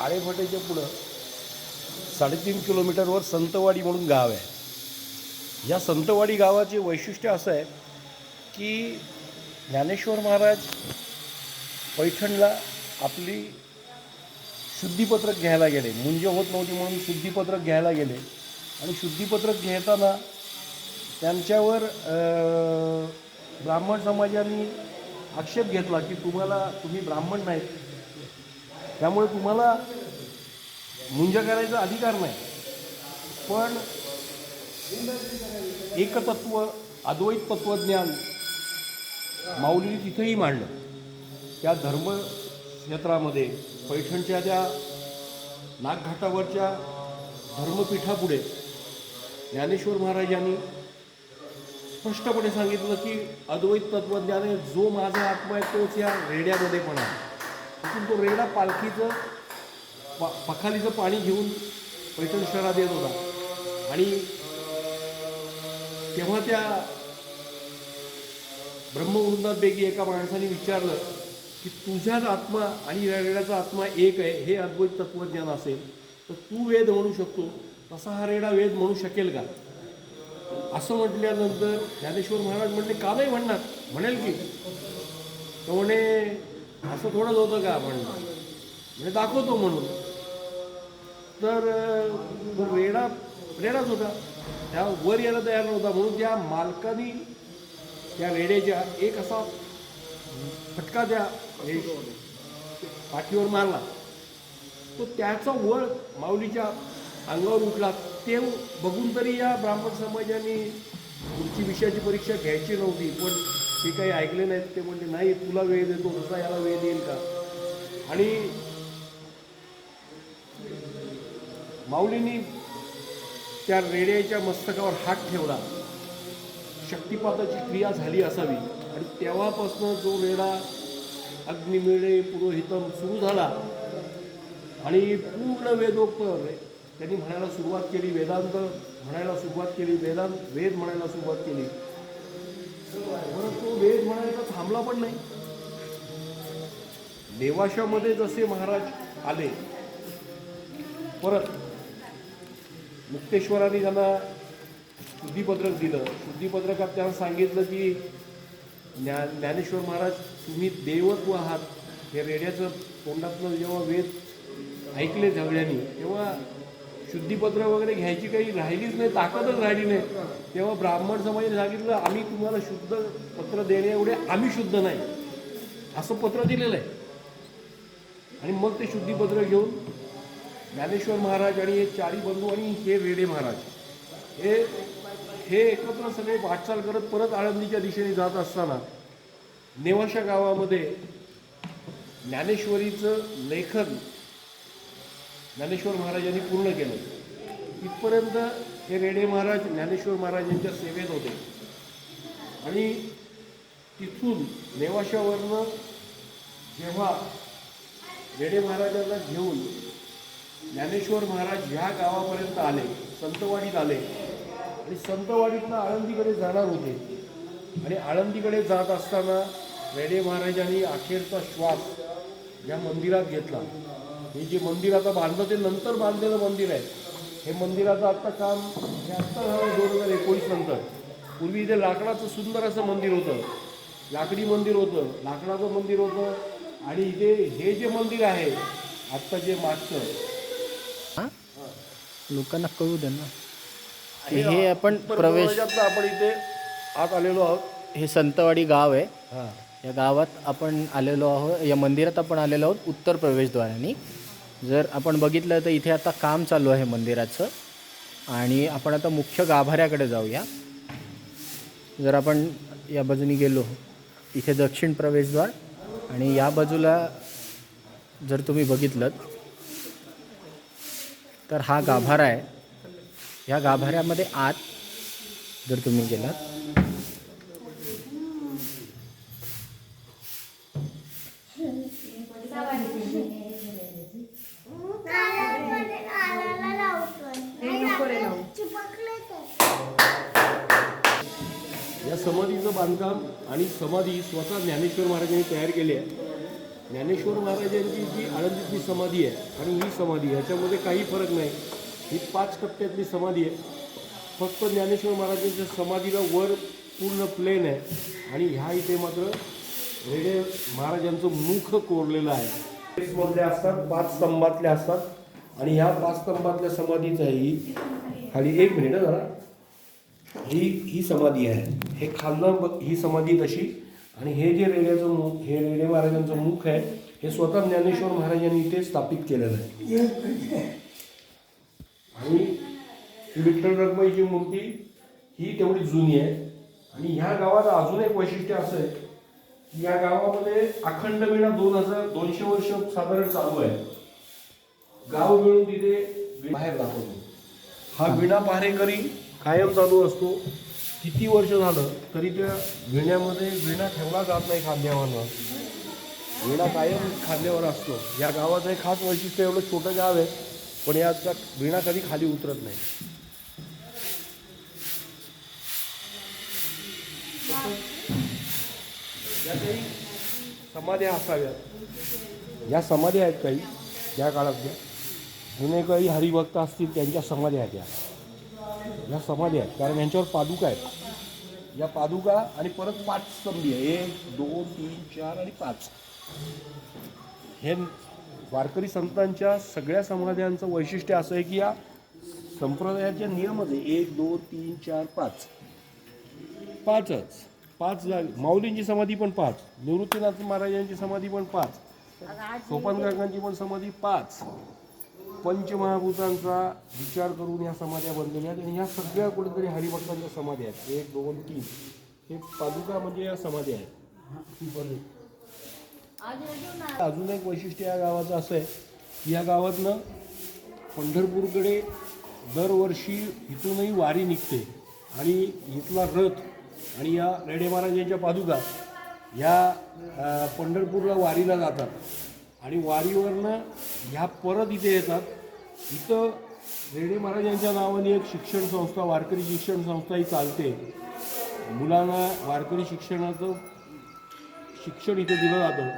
आळेफाट्याच्या पुढं साडेतीन किलोमीटरवर संतवाडी म्हणून गाव आहे. या संतवाडी गावाचे वैशिष्ट्य असं आहे की ज्ञानेश्वर महाराज पैठणला आपली शुद्धीपत्रक घ्यायला गेले. मुंज होत नव्हती म्हणून शुद्धीपत्रक घ्यायला गेले. आणि शुद्धीपत्रक घेताना त्यांच्यावर ब्राह्मण समाजाने आक्षेप घेतला की तुम्हाला तुम्ही ब्राह्मण नाहीत. त्यामुळे तुम्हाला मुंज करायचा अधिकार नाही. पण एकतत्व अद्वैत तत्वज्ञान माऊलीने तिथेही मांडलं. त्या धर्मक्षेत्रामध्ये पैठणच्या त्या नागघाटावरच्या धर्मपीठापुढे ज्ञानेश्वर महाराजांनी स्पष्टपणे सांगितलं की अद्वैत तत्वज्ञाने जो माझा आत्मा आहे तोच या रेड्यामध्ये पण आहे. तिथून तो रेडा पालखीचं पा पखालीचं पाणी घेऊन पैठण शहरात येत होता. आणि तेव्हा त्या ब्रह्मवृंदापैकी एका माणसाने विचारलं की तुझ्याच आत्मा आणि या रेड्याचा आत्मा एक आहे हे अद्वैत तत्वज्ञान असेल तर तू वेद म्हणू शकतो. तसा हा रेडा वेद म्हणू शकेल का? असं म्हटल्यानंतर ज्ञानेश्वर महाराज म्हणले का नाही म्हणणार? म्हणेल की. तो म्हणे असं थोडंच होतं का म्हणणं म्हणजे दाखवतो म्हणून. तर तो रेडा रेडाच होता. त्या वर यायला तयार नव्हता. म्हणून त्या मालकानी त्या रेड्याच्या एक असा फटका त्या पाठीवर मारला. तो त्याचा वळ माऊलीच्या अंगावर उठला. ते बघून तरी या ब्राह्मण समाजाने पुढची विषयाची परीक्षा घ्यायची नव्हती पण ते काही ऐकले नाहीत ते म्हणजे नाही तुला वेळ देतो तसा याला वेळ देईल का? आणि माऊलींनी त्या रेड्याच्या मस्तकावर हात ठेवला. शक्तिपाताची क्रिया झाली असावी. आणि तेव्हापासून जो रेडा अग्निमिळे पुरोहितम सुरू झाला. आणि पूर्ण वेदोक्त त्यांनी म्हणायला सुरुवात केली वेदांत म्हणायला सुरुवात केली वेदांत वेद म्हणायला सुरुवात केली. परत तो वेद म्हणायला थांबला पण नाही. देवाशामध्ये जसे महाराज आले परत मुक्तेश्वरांनी त्यांना शुद्धीपत्रक दिलं. शुद्धीपत्रकात त्यांना सांगितलं की ज्ञा ज्ञानेश्वर महाराज तुम्ही देवत्व आहात. हे रेड्याचं तोंडातलं जेव्हा वेद ऐकले झगड्यांनी तेव्हा शुद्धीपत्र वगैरे घ्यायची काही राहिलीच नाही ताकदच राहिली नाही. तेव्हा ब्राह्मण समाजाने सांगितलं आम्ही तुम्हाला शुद्ध पत्र देणे एवढे आम्ही शुद्ध नाही. असं पत्र दिलेलं आहे. आणि मग ते शुद्धीपत्र घेऊन ज्ञानेश्वर महाराज आणि हे चारी बंधू आणि हे रेडे महाराज हे हे एकत्र सगळे वाटचाल करत परत आळंदीच्या दिशेने जात असताना नेवाशा गावामध्ये ज्ञानेश्वरीचं लेखन ज्ञानेश्वर महाराजांनी पूर्ण केलं. इथपर्यंत हे रेडे महाराज ज्ञानेश्वर महाराजांच्या सेवेत होते. आणि तिथून नेवाशावरनं जेव्हा रेडे महाराजांना घेऊन ज्ञानेश्वर महाराज ह्या गावापर्यंत आले संतवाडीत आले आणि संतवाडीतनं आळंदीकडे जाणार होते. आणि आळंदीकडे जात असताना रेडे महाराजांनी अखेरचा श्वास या मंदिरात घेतला. हे जे मंदिर आता बांधलं ते नंतर बांधलेलं मंदिर आहे. हे मंदिराचं आत्ता काम हे आत्ता झालं दोन हजार एकोणीस नंतर. पूर्वी इथे लाकडाचं सुंदर असं मंदिर होतं. लाकडी मंदिर होतं लाकडाचं मंदिर होतं. आणि इथे हे जे मंदिर आहे आत्ता जे मागचं. लोकांना कळू दे ना. हे आपण प्रवेश आपण इथे आत आलेलो आहोत. हे संतवाडी गाव आहे. हां. या गावात आपण आलेलो आहोत या मंदिरात आपण आलेलो आहोत उत्तर प्रवेशद्वाराने. जर आपण बघितलं तर इथे आता काम चालू आहे मंदिराचं. आणि आपण आता मुख्य गाभाऱ्याकडे जाऊया. जर आपण या बाजूने गेलो इथे दक्षिण प्रवेशद्वार आणि या बाजूला जर तुम्ही बघितलं तर हा गाभारा आहे. या गाभाऱ्यामध्ये आत जर तुम्ही गेलात समाधीचं बांधकाम आणि समाधी स्वतः ज्ञानेश्वर महाराजांनी तयार केली आहे. ज्ञानेश्वर महाराजांची जी आळंदीतली समाधी आहे आणि ही समाधी याच्यामध्ये काही फरक नाही. ही पाच टप्प्यातली समाधी आहे. फक्त ज्ञानेश्वर महाराजांच्या समाधीला वर पूर्ण प्लेन आहे आणि ह्या इथे मात्र रेडे महाराजांचं मुख कोरलेलं आहे. मधले असतात पाच स्तंभातले असतात आणि ह्या पाच स्तंभातल्या समाधीचाही आहे ही खाली एक मिनिट जरा ही ही समाधी आहे. हे खालनं ही समाधी तशी आणि हे जे रेड्याचं मुख हे रेडे महाराजांचं मुख आहे हे स्वतः ज्ञानेश्वर महाराजांनी इथे स्थापित केलेलं आहे. आणि ही विठ्ठल रखमाईची मूर्ती ही तेवढी जुनी आहे. आणि ह्या गावात अजून एक वैशिष्ट्य असं आहे की या गावामध्ये अखंड विणा दोन हजार दोनशे वर्ष साधारण चालू आहे. गाव मिळून तिथे बाहेर दाखवतो. हा विणा पहारेकरी कायम चालू असतो. किती वर्ष झालं तरी त्या विण्यामध्ये विणा ठेवला जात नाही खांद्यावर विणा कायम खांद्यावर असतो. या गावाचं एक खास वैशिष्ट्य एवढं छोटं गाव आहे पण याचा विणा कधी खाली उतरत नाही. या काही समाध्या असाव्यात. या समाध्या आहेत काही त्या काळातल्या जुने काही हरिभक्त असतील त्यांच्या समाध्या आहेत या. या समाध्या आहेत. कारण यांच्यावर पादुका आहेत. या पादुका आणि परत पाच स्तंभी आहे एक दोन तीन चार आणि पाच. हे वारकरी संतांच्या सगळ्या समाध्यांचं वैशिष्ट्य असं आहे की या संप्रदायाचे नियमच आहे एक दोन तीन चार पाच. पाचच. पाच माऊलींची समाधी पण पाच. निवृत्तीनाथ महाराजांची समाधी पण पाच. सोपान काकांची पण समाधी पाच. पंचमहाभूतांचा विचार करून या समाध्या बनलेल्या आहेत आणि ह्या सगळ्या कुठेतरी हरिभक्तांच्या समाध्या आहेत. एक दोन तीन. हे पादुका म्हणजे या समाध्या आहेत. अजून एक वैशिष्ट्य या गावाचं असं आहे की या गावातनं पंढरपूरकडे दरवर्षी इथूनही वारी निघते आणि इथला रथ आणि या रेडे महाराजांच्या पादुका ह्या पंढरपूरला वारीला जातात. आणि वारीवरनं ह्या परत इथे येतात. इथं रेडे महाराजांच्या नावाने एक शिक्षण संस्था वारकरी शिक्षण संस्था ही चालते. मुलांना वारकरी शिक्षणाचं शिक्षण इथे दिलं जातं.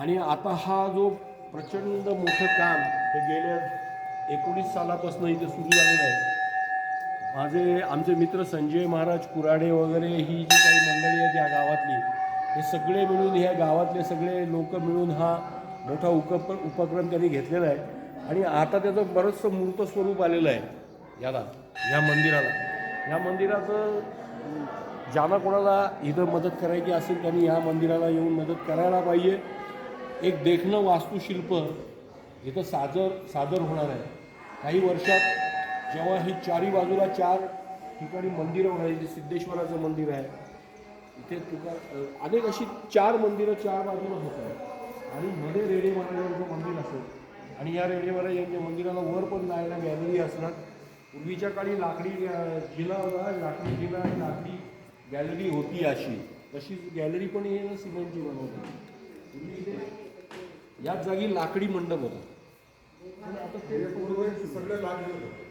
आणि आता हा जो प्रचंड मोठं काम हे गेल्या एकोणीस सालापासून इथे सुरू झालेलं आहे. माझे आमचे मित्र संजय महाराज कुराडे वगैरे ही जी काही मंडळी आहेत या गावातली हे सगळे मिळून ह्या गावातले सगळे लोक मिळून हा मोठा उकप उपक्रम त्यांनी घेतलेला आहे. आणि आता त्याचं बरंचसं मूर्त स्वरूप आलेलं आहे याला या मंदिराला. या मंदिराचं ज्यांना कोणाला इथं मदत करायची असेल त्यांनी या मंदिराला येऊन मदत करायला पाहिजे. एक देखणं वास्तुशिल्प इथं सादर सादर होणार आहे. काही वर्षात जेव्हा ही चारी बाजूला चार ठिकाणी मंदिरं होणार आहे सिद्धेश्वराचं मंदिर आहे इथे तुका अनेक अशी चार मंदिरं चार बाजूला होत आहेत. आणि मध्ये रेडे महाराजांचं मंदिर असेल आणि या रेडे महाराजांच्या मंदिराला वर पण जायला गॅलरी असणार. पूर्वीच्या काळी लाकडी जिला लाकडी जिला आणि लाकडी गॅलरी होती अशी. तशी गॅलरी पण हे ना सिमेंटची बनवली पूर्वी इथे याच जागी लाकडी मंडप होता. आणि आता ते सगळं लागलं होतं.